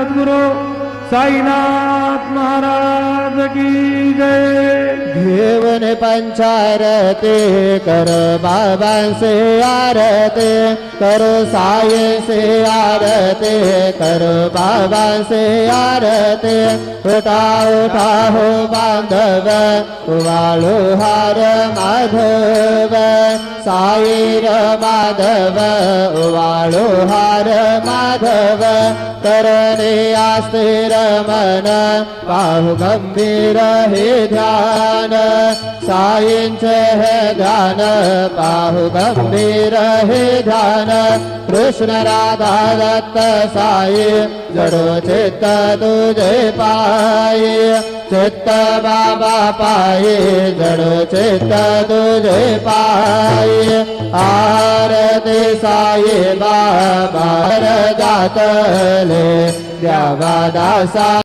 सद्गुरु साईनाथ महाराज की जय। घेऊन पंचारते कर बाबांसे आरते, कर सायेसे आरते, कर बाबांसे आरते। उठा उठा हो बांधव वाळू हार माधव। साईर माधव वाळू हार माधव करणे आस्थिर मन पाहु गंभीर हे ध्यान हे ध्यान पाहु गंभीर हे ध्यान कृष्ण राधा दत्त साई जडो चित्त तुझे पायी चित्त बाबा पायी जडो चित्त तुझे पायी बाबा जातले द्यावा दासा